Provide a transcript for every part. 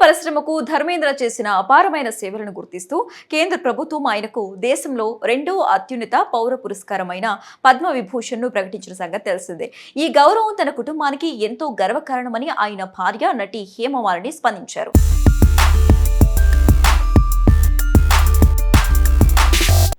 పరిశ్రమకు ధర్మేంద్ర చేసిన అపారమైన సేవలను గుర్తిస్తూ కేంద్ర ప్రభుత్వం ఆయనకు దేశంలో రెండో అత్యున్నత పౌర పురస్కారమైన పద్మ విభూషణ్ను ప్రకటించిన సంగతి తెలిసిందే. ఈ గౌరవం తన కుటుంబానికి ఎంతో గర్వకారణమని ఆయన భార్య నటి హేమమాలిని స్పందించారు.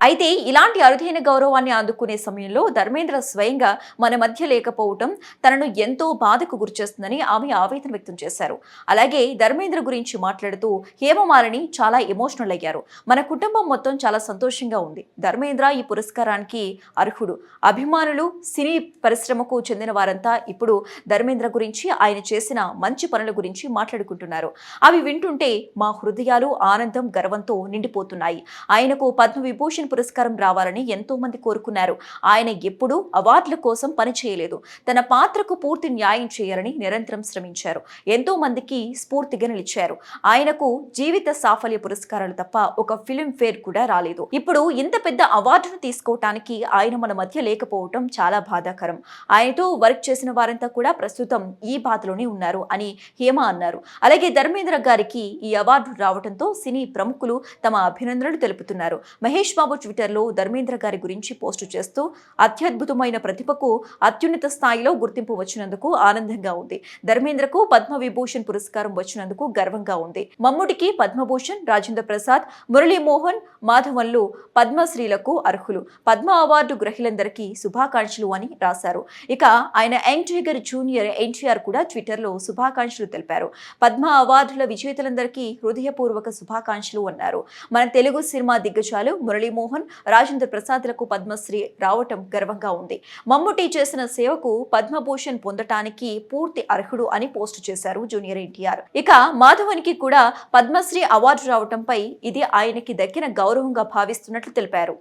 అయితే ఇలాంటి అరుదైన గౌరవాన్ని అందుకునే సమయంలో ధర్మేంద్ర స్వయంగా మన మధ్య లేకపోవటం తనను ఎంతో బాధకు గురిచేస్తుందని ఆమె ఆవేదన వ్యక్తం చేశారు. అలాగే ధర్మేంద్ర గురించి మాట్లాడుతూ హేమమాలని చాలా ఎమోషనల్ అయ్యారు. మన కుటుంబం మొత్తం చాలా సంతోషంగా ఉంది. ధర్మేంద్ర ఈ పురస్కారానికి అర్హుడు. అభిమానులు సినీ పరిశ్రమకు చెందిన వారంతా ఇప్పుడు ధర్మేంద్ర గురించి ఆయన చేసిన మంచి పనుల గురించి మాట్లాడుకుంటున్నారు. అవి వింటుంటే మా హృదయాలు ఆనందం గర్వంతో నిండిపోతున్నాయి. ఆయనకు పద్మ విభూషణ్ పురస్కారం రావాలని ఎంతో మంది కోరుకున్నారు. ఆయన ఎప్పుడూ అవార్డుల కోసం పనిచేయలేదు తన పాత్రకు పూర్తి న్యాయం చేయాలని నిరంతరం శ్రమించారు. ఎంతో మందికి స్ఫూర్తిగా నిలిచారు. ఆయనకు జీవిత సాఫల్య పురస్కారాలు తప్ప ఒక ఫిలిం ఫేర్ కూడా రాలేదు. ఇప్పుడు ఇంత పెద్ద అవార్డును తీసుకోవటానికి ఆయన మన మధ్య లేకపోవటం చాలా బాధాకరం. ఆయనతో వర్క్ చేసిన వారంతా కూడా ప్రస్తుతం ఈ బాధలోనే ఉన్నారు అని హేమ అన్నారు. అలాగే ధర్మేంద్ర గారికి ఈ అవార్డు రావడంతో సినీ ప్రముఖులు తమ అభినందనలు తెలుపుతున్నారు. మహేష్ బాబు ట్విట్టర్లో ధర్మేంద్ర గారి గురించి పోస్టు చేస్తూ అత్యద్భుతమైన ప్రతిభకు అత్యున్నత స్థాయిలో గుర్తింపు వచ్చినందుకు ఆనందంగా ఉంది. ధర్మేంద్రకు పద్మ విభూషణ్ పురస్కారం వచ్చినందుకు గర్వంగా ఉంది. మమ్ముడికి పద్మభూషణ్ రాజేంద్ర ప్రసాద్ మురళీమోహన్ మాధవన్లు పద్మశ్రీలకు అర్హులు. పద్మ అవార్డు గ్రహీలందరికీ శుభాకాంక్షలు అని రాశారు. ఇక ఆయన యంగ్ టైగర్ జూనియర్ ఎన్టీఆర్ కూడా ట్విట్టర్లో శుభాకాంక్షలు తెలిపారు. పద్మ అవార్డుల విజేతలందరికీ హృదయపూర్వక శుభాకాంక్షలు అన్నారు. మన తెలుగు సినిమా దిగ్గజాలు మురళీమోహన్ రాజేంద్ర ప్రసాద్లకు పద్మశ్రీ రావటం గర్వంగా ఉంది. మమ్ముటి చేసిన సేవకు పద్మభూషణ్ పొందటానికి పూర్తి అర్హుడు అని పోస్టు చేశారు జూనియర్ ఎన్టీఆర్. ఇక మాధవన్కి కూడా పద్మశ్రీ అవార్డు రావటంపై ఇది ఆయనకి దక్కిన గౌరవంగా భావిస్తున్నట్లు తెలిపారు.